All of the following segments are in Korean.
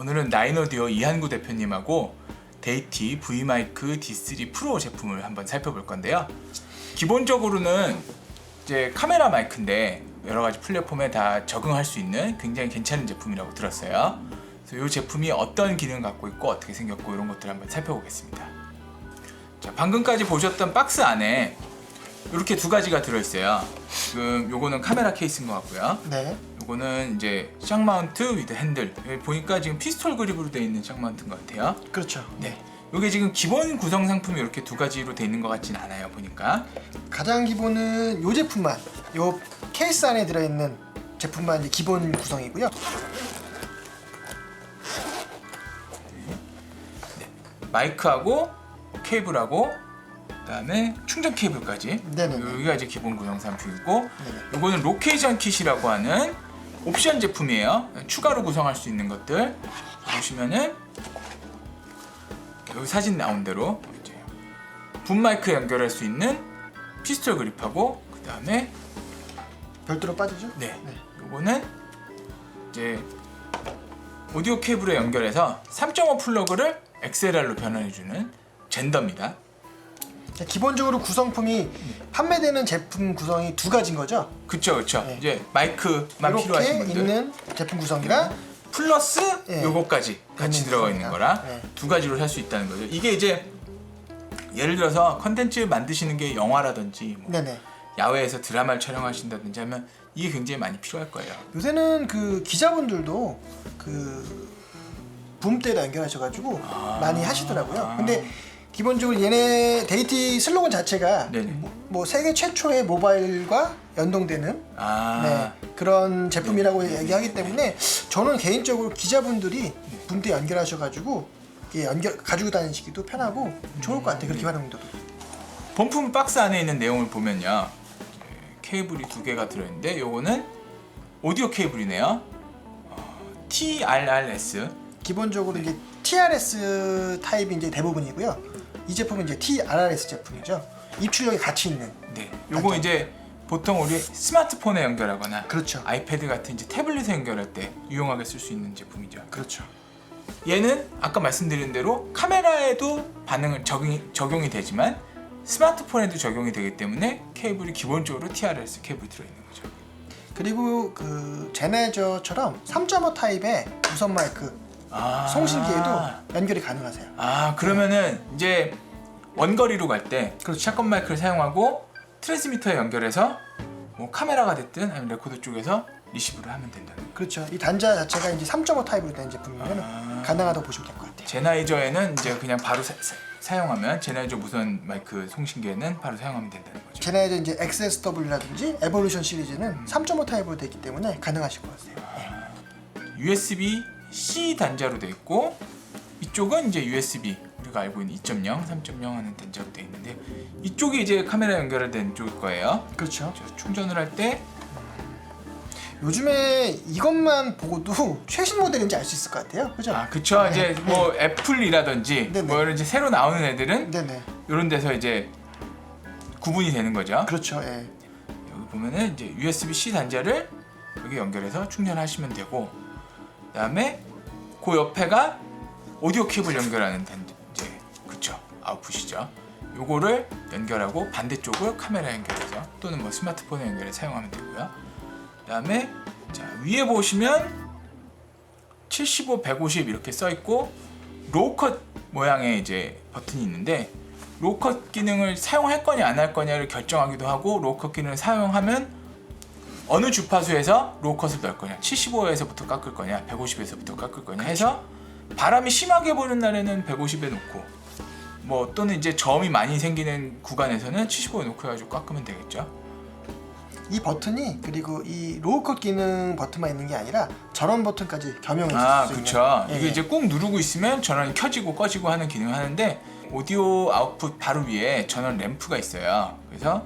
오늘은 나인오디오 이한구 대표님하고 데이티 V마이크 D3 프로 제품을 한번 살펴볼 건데요. 기본적으로는 이제 카메라 마이크인데 여러 가지 플랫폼에 다 적응할 수 있는 굉장히 괜찮은 제품이라고 들었어요. 그래서 이 제품이 어떤 기능을 갖고 있고 어떻게 생겼고 이런 것들을 한번 살펴보겠습니다. 자, 방금까지 보셨던 박스 안에 이렇게 두 가지가 들어있어요. 지금 요거는 카메라 케이스인 것 같고요. 네. 요거는 이제 샥 마운트 위드 핸들. 여기 보니까 지금 피스톨 그립으로 되어 있는 샥 마운트인 것 같아요. 그렇죠. 네. 요게 지금 기본 구성 상품이 이렇게 두 가지로 되어 있는 것 같진 않아요. 보니까. 가장 기본은 이 제품만, 이 케이스 안에 들어있는 제품만 이제 기본 구성이고요. 마이크하고 케이블하고 그다음에 충전 케이블까지. 네네네. 여기가 이제 기본 구성 상품이고 네네. 요거는 로케이션 킷이라고 하는 옵션 제품이에요. 추가로 구성할 수 있는 것들 보시면은 여기 사진 나온 대로 이제 붐 마이크 연결할 수 있는 피스톨 그립하고 그 다음에 별도로 빠지죠? 네, 네. 요거는 이제 오디오 케이블에 연결해서 3.5 플러그를 XLR로 변환해주는 젠더입니다. 자, 기본적으로 구성품이 판매되는 제품 구성이 두 가지인 거죠? 그쵸 그쵸. 네. 이제 마이크만 필요하신 이렇게 분들 있는 제품 구성이랑 플러스 예. 요거까지 같이 있는 들어가 있는 거라 네. 두 가지로 살 수 있다는 거죠. 이게 이제 예를 들어서 컨텐츠 만드시는 게 영화라든지 뭐 네네. 야외에서 드라마를 촬영하신다든지 하면 이게 굉장히 많이 필요할 거예요. 요새는 그 기자분들도 그 붐대에다 연결하셔가지고 아. 많이 하시더라고요. 근데 기본적으로 얘네 데이티 슬로건 자체가 네네. 뭐, 뭐 세계 최초의 모바일과 연동되는 아, 네, 그런 제품이라고 얘기하기 때문에 저는 개인적으로 기자분들이 붐대 연결하셔가지고 이게 연결 가지고 다니시기도 편하고 좋을 것 같아요. 그렇게 활용도도. 본품 박스 안에 있는 내용을 보면요. 케이블이 두 개가 들어있는데 요거는 오디오 케이블이네요. 어, TRRS 기본적으로 이제 TRS 타입이 이제 대부분이고요. 이 제품은 이제 TRRS 제품이죠. 입출력이 같이 있는. 네, 요거 이제 보통 우리 스마트폰에 연결하거나 그렇죠. 아이패드 같은 이제 태블릿에 연결할 때 유용하게 쓸 수 있는 제품이죠. 그렇죠. 얘는 아까 말씀드린 대로 카메라에도 반응을 적용이, 적용이 되지만 스마트폰에도 적용이 되기 때문에 케이블이 기본적으로 TRS 케이블 들어있는 거죠. 그리고 그 제네저처럼 3.5 타입의 무선 마이크 아, 송신기에도 연결이 가능하세요. 아 그러면은 이제 원거리로 갈 때 그렇죠. 샷건 마이크를 사용하고 트랜스미터에 연결해서 뭐 카메라가 됐든 아니면 레코더 쪽에서 리시브를 하면 된다는 거예요. 그렇죠. 이 단자 자체가 이제 3.5 타입으로 된 제품이면 아. 가능하다고 보시면 될 것 같아요. 제나이저에는 이제 그냥 바로 사, 용하면 제나이저 무선 마이크 송신기에는 바로 사용하면 된다는 거죠. 제네저 이제 XSW라든지 에볼루션 시리즈는 3.5 타입으로 되기 때문에 가능하실 것 같아요. USB C 단자로 되어 있고 이쪽은 이제 USB 우리가 알고 있는 2.0, 3.0 하는 단자로 되어 있는데 이쪽이 이제 카메라 연결된 쪽일 거예요. 그렇죠. 저 충전을 할 때 요즘에 이것만 보고도 최신 모델인지 알 수 있을 것 같아요. 그죠? 아, 그쵸. 이제 뭐 애플이라든지 네네. 뭐 이런 이제 새로 나오는 애들은 네네. 이런 데서 이제 구분이 되는 거죠. 그렇죠. 예. 여기 보면은 이제 USB-C 단자를 여기 연결해서 충전하시면 되고 그다음에 그 옆에가 오디오 케이블 연결하는 이제 그쵸 아웃풋이죠. 요거를 연결하고 반대쪽을 카메라 연결해서 또는 뭐 스마트폰에 연결해 사용하면 되고요. 그다음에 자 위에 보시면 75, 150 이렇게 써 있고 로우컷 모양의 이제 버튼이 있는데 로우컷 기능을 사용할 거냐 안 할 거냐를 결정하기도 하고 로우컷 기능을 사용하면 어느 주파수에서 로우컷을 넣을 거냐? 75에서부터 깎을 거냐? 150에서부터 깎을 거냐? 해서 바람이 심하게 부는 날에는 150에 놓고 뭐 또는 이제 점이 많이 생기는 구간에서는 75에 놓고 해가지고 깎으면 되겠죠? 이 버튼이 그리고 이 로우컷 기능 버튼만 있는 게 아니라 전원 버튼까지 겸용해 아 줄수 그쵸. 있는. 이게 예, 이제 꾹 누르고 있으면 전원이 켜지고 꺼지고 하는 기능을 하는데 오디오 아웃풋 바로 위에 전원 램프가 있어요. 그래서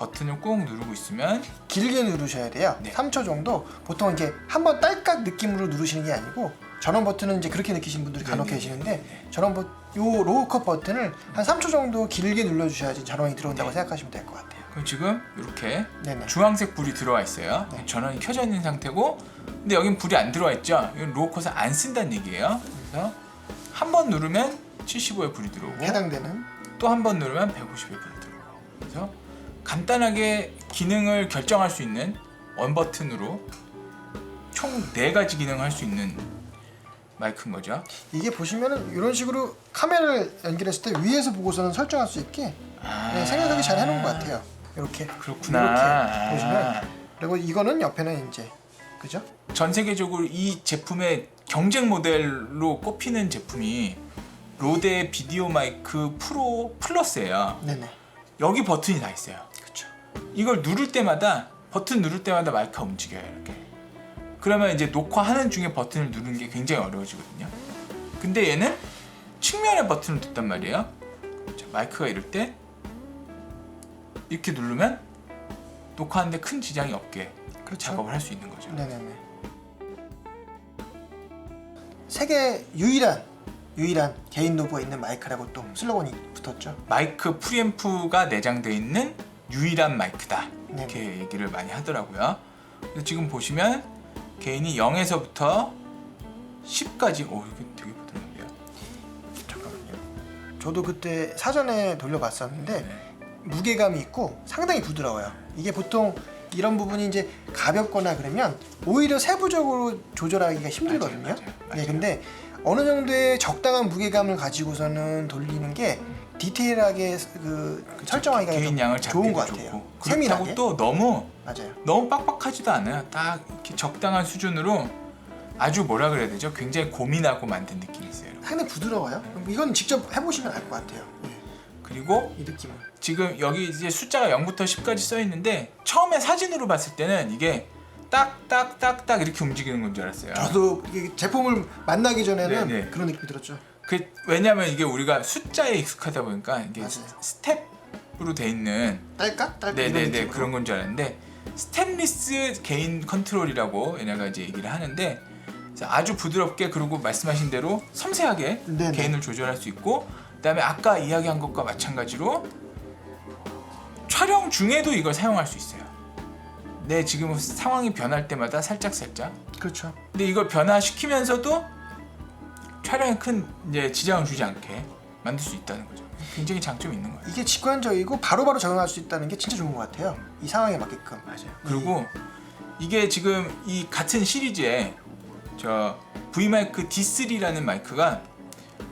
버튼을 꾹 누르고 있으면 길게 누르셔야 돼요. 네. 3초 정도. 보통 이렇게 한번 딸깍 느낌으로 누르시는 게 아니고 전원 버튼은 이제 그렇게 느끼시는 분들이 간혹 네, 네, 계시는데 전원 버, 요 로우컷 버튼을 한 3초 정도 길게 눌러 주셔야지 전원이 들어온다고 네. 생각하시면 될 것 같아요. 그럼 지금 이렇게 네네. 주황색 불이 들어와 있어요. 네. 전원이 켜져 있는 상태고, 근데 여긴 불이 안 들어와 있죠. 이건 로우 컷을 안 쓴다는 얘기예요. 그래서 한 번 누르면 75에 불이 들어오고, 해당되는 또 한 번 누르면 150에 불이 들어오고. 그래서 간단하게 기능을 결정할 수 있는 원 버튼으로 총네 가지 기능을 할 수 있는 마이크인 거죠. 이게 보시면은 이런 식으로 카메라를 연결했을 때 위에서 보고서는 설정할 수 있게 아. 네, 생각하기 잘 해놓은 것 같아요. 이렇게 그렇구나. 이렇게 아. 보시면 그리고 이거는 옆에는 이제 그죠? 전 세계적으로 이 제품의 경쟁 모델로 꼽히는 제품이 로데 비디오 마이크 프로 플러스예요. 네네. 여기 버튼이 다 있어요. 이걸 누를 때마다 버튼 누를 때마다 마이크가 움직여요. 이렇게. 그러면 이제 녹화하는 중에 버튼을 누르는 게 굉장히 어려워지거든요. 근데 얘는 측면에 버튼을 뒀단 말이에요. 자, 마이크가 이럴 때 이렇게 누르면 녹화하는데 큰 지장이 없게 그렇죠. 작업을 할 수 있는 거죠. 네네네. 세계 유일한 유일한 개인 노브가 있는 마이크라고 또 슬로건이 붙었죠. 마이크 프리앰프가 내장되어 있는 유일한 마이크다 네. 이렇게 얘기를 많이 하더라고요. 근데 지금 보시면 개인이 0에서부터 10까지 오 이게 되게 부드러운데요. 잠깐만요. 저도 그때 사전에 돌려봤었는데 네. 무게감이 있고 상당히 부드러워요. 이게 보통 이런 부분이 이제 가볍거나 그러면 오히려 세부적으로 조절하기가 힘들거든요. 맞아요, 맞아요. 네, 근데 어느 정도의 적당한 무게감을 가지고서는 돌리는 게 디테일하게 그 설정하기가 개인 좀 양을 좋은 것 잡기도 같아요. 좋고 그렇다고 세밀하게. 또 너무 맞아요. 너무 빡빡하지도 않아요. 딱 이렇게 적당한 수준으로 아주 뭐라 그래야 되죠? 굉장히 고민하고 만든 느낌이 있어요. 상당히 부드러워요. 이건 직접 해보시면 알 것 같아요. 네, 그리고 이 느낌은. 지금 여기 이제 숫자가 0부터 10까지 써 있는데 처음에 사진으로 봤을 때는 이게 딱딱딱딱 이렇게 움직이는 건 줄 알았어요. 저도 제품을 만나기 전에는 네, 네. 그런 느낌이 들었죠. 그 왜냐면 이게 우리가 숫자에 익숙하다 보니까 이게 맞아요. 스텝으로 돼 있는 딸까? 딸까? 이런 네네네 느낌으로. 그런 건 줄 알았는데 스텝리스 개인 컨트롤이라고 얘네가 이제 얘기를 하는데 그래서 아주 부드럽게 그리고 말씀하신 대로 섬세하게 네네. 개인을 조절할 수 있고 그다음에 아까 이야기한 것과 마찬가지로 촬영 중에도 이걸 사용할 수 있어요. 내 지금 상황이 변할 때마다 살짝 살짝 그렇죠. 근데 이걸 변화시키면서도 촬영에 큰 이제 지장을 주지 않게 만들 수 있다는 거죠. 굉장히 장점이 있는 거예요. 이게 직관적이고 바로바로 적용할 수 있다는 게 진짜 좋은 것 같아요. 이 상황에 맞게끔. 맞아요. 그리고 이게 지금 이 같은 시리즈에 저 V 마이크 D3라는 마이크가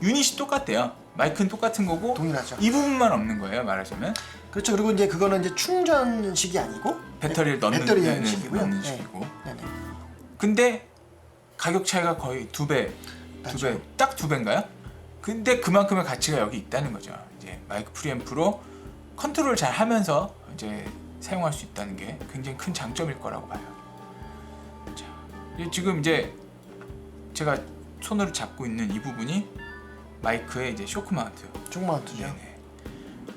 유닛이 똑같대요. 마이크는 똑같은 거고 동일하죠. 이 부분만 없는 거예요. 말하자면 그렇죠. 그리고 이제 그거는 이제 충전식이 아니고 배터리를 넣는 배터리 데는 식이고요. 넣는 네. 식이고. 네네. 근데 가격 차이가 거의 두 배, 두. 배, 딱 두 배인가요? 근데 그만큼의 가치가 여기 있다는 거죠. 이제 마이크 프리앰프로 컨트롤 잘 하면서 이제 사용할 수 있다는 게 굉장히 큰 장점일 거라고 봐요. 자, 이 지금 이제 제가 손으로 잡고 있는 이 부분이 마이크의 이제 쇼크 마운트. 중마운트죠. 네네.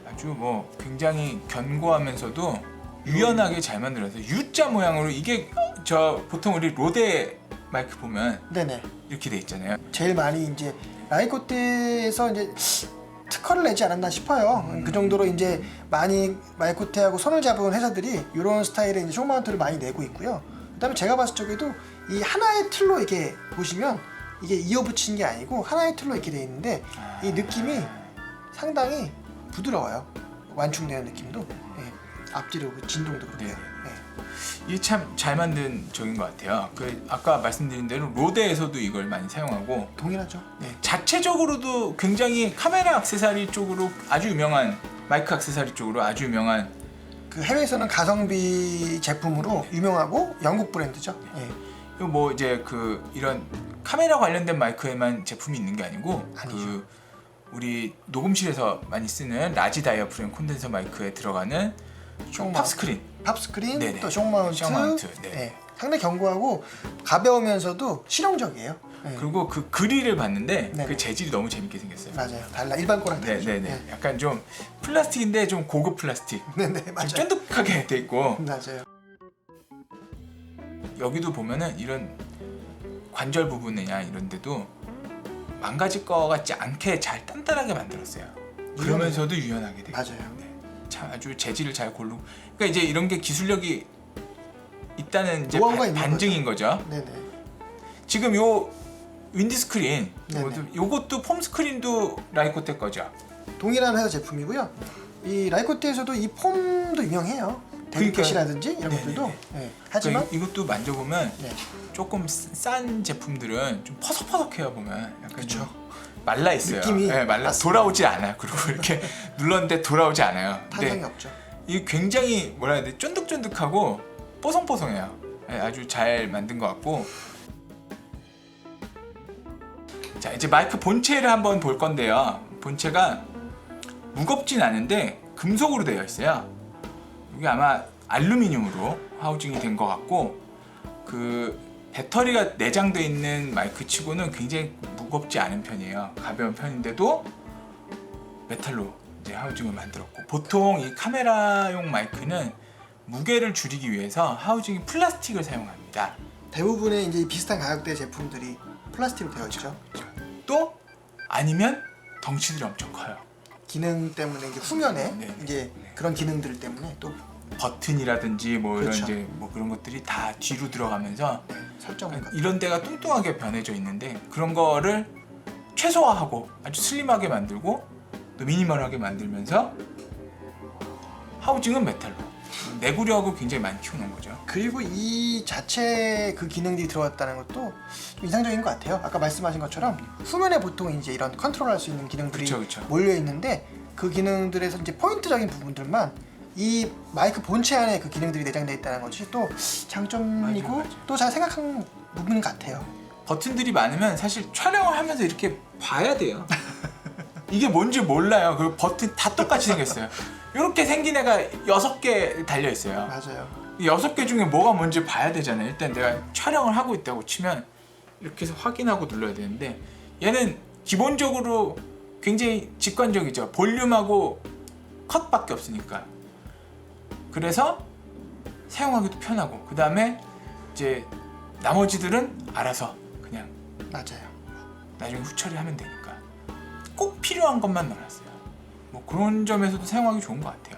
아주 뭐 굉장히 견고하면서도 유연하게 잘 만들어서 U자 모양으로 이게 저 보통 우리 로데 마이크 보면 네네. 이렇게 돼 있잖아요. 제일 많이 이제 라이코테에서 이제 특허를 내지 않았나 싶어요. 음. 그 정도로 이제 많이 마이코테하고 손을 잡은 회사들이 이런 스타일의 이제 쇼마운트를 많이 내고 있고요. 그다음에 제가 봤을 적에도 이 하나의 틀로 이렇게 보시면 이게 이어붙인 게 아니고 하나의 틀로 이렇게 돼 있는데 이 느낌이 상당히 부드러워요. 완충되는 느낌도 예. 앞뒤로 그 진동도 그렇고요. 예. 이게 참 잘 만든 적인 것 같아요. 그 아까 말씀드린 대로 로데에서도 이걸 많이 사용하고 동일하죠. 네. 자체적으로도 굉장히 카메라 액세서리 쪽으로 아주 유명한 마이크 액세서리 쪽으로 아주 유명한 그 해외에서는 가성비 제품으로 유명하고 영국 브랜드죠. 예. 그리고 뭐 이제 그 이런 카메라 관련된 마이크에만 제품이 있는 게 아니고 아니죠. 그 우리 녹음실에서 많이 쓰는 라지 다이어프램 콘덴서 마이크에 들어가는 쇼마운트. 팝 스크린 팝 스크린 네네. 또 쇼마운트, 쇼마운트, 네. 네. 상당히 견고하고 가벼우면서도 실용적이에요. 네. 그리고 그 그릴을 봤는데 네네. 그 재질이 너무 재밌게 생겼어요. 맞아요. 달라 일반 거랑 다르죠. 네네네. 약간 좀 플라스틱인데 좀 고급 플라스틱. 네네 좀 맞아요. 쫀득하게 돼 있고 맞아요. 여기도 보면은 이런 관절 부분이냐 이런 데도 망가질 것 같지 않게 잘 단단하게 만들었어요. 그러면서도 유연하게 돼. 있고. 맞아요. 네. 참 아주 재질을 잘 고르고 그러니까 이제 이런 게 기술력이 있다는 이제 노하우가 바- 있는 반증인 거죠. 네네. 지금 요 윈드 스크린 네네. 요것도- 요것도 폼 스크린도 라이코테 거죠. 동일한 회사 제품이고요. 이 라이코트에서도 이 폼도 유명해요. 그러니까요. 데리켓이라든지 이런 네네네. 것들도. 네. 하지만 그러니까 이- 이것도 만져보면 네. 조금 싼 제품들은 좀 퍼석퍼석해요 보면 약간. 좀 말라 있어요. 느낌이 네, 말라 맞습니다. 돌아오지 않아요. 그리고 이렇게 눌렀는데 돌아오지 않아요. 탄성이 근데 없죠. 이 굉장히 뭐라 해야 돼 쫀득쫀득하고 뽀송뽀송해요. 네, 아주 잘 만든 것 같고. 자 이제 마이크 본체를 한번 볼 건데요. 본체가 무겁진 않은데 금속으로 되어 있어요. 이게 아마 알루미늄으로 하우징이 된 것 같고 그 배터리가 내장되어 있는 마이크 치고는 굉장히 무겁지 않은 편이에요. 가벼운 편인데도 메탈로 이제 하우징을 만들었고 보통 이 카메라용 마이크는 무게를 줄이기 위해서 하우징이 플라스틱을 사용합니다. 대부분의 이제 비슷한 가격대 제품들이 플라스틱으로 되어 있죠. 또 아니면 덩치들이 엄청 커요. 기능 때문에 이제 후면에 네. 이제 그런 기능들 때문에 또 버튼이라든지 뭐 이런 그렇죠. 이제 뭐 그런 것들이 다 뒤로 들어가면서 네, 설정을 갖- 이런 데가 뚱뚱하게 변해져 있는데 그런 거를 최소화하고 아주 슬림하게 만들고 또 미니멀하게 만들면서 하우징은 메탈로 내구력을 굉장히 많이 키우는 거죠. 그리고 이 자체 그 기능들이 들어갔다는 것도 좀 이상적인 것 같아요. 아까 말씀하신 것처럼 후면에 보통 이제 이런 컨트롤할 수 있는 기능들이 그쵸, 그쵸. 몰려 있는데 그 기능들에서 이제 포인트적인 부분들만 이 마이크 본체 안에 그 기능들이 내장되어 있다는 것이 또 장점이고 맞아요, 맞아요. 또 잘 생각한 부분 같아요. 버튼들이 많으면 사실 촬영을 하면서 이렇게 봐야 돼요. 이게 뭔지 몰라요. 그 버튼 다 똑같이 생겼어요. 이렇게 생긴 애가 여섯 개 달려 있어요. 맞아요. 이 여섯 개 중에 뭐가 뭔지 봐야 되잖아요. 일단 내가 촬영을 하고 있다고 치면 이렇게 해서 확인하고 눌러야 되는데 얘는 기본적으로 굉장히 직관적이죠. 볼륨하고 컷밖에 없으니까. 그래서 사용하기도 편하고 그 다음에 이제 나머지들은 알아서 그냥 맞아요. 나중에 후처리하면 되니까 꼭 필요한 것만 넣어놨어요. 뭐 그런 점에서도 사용하기 좋은 것 같아요.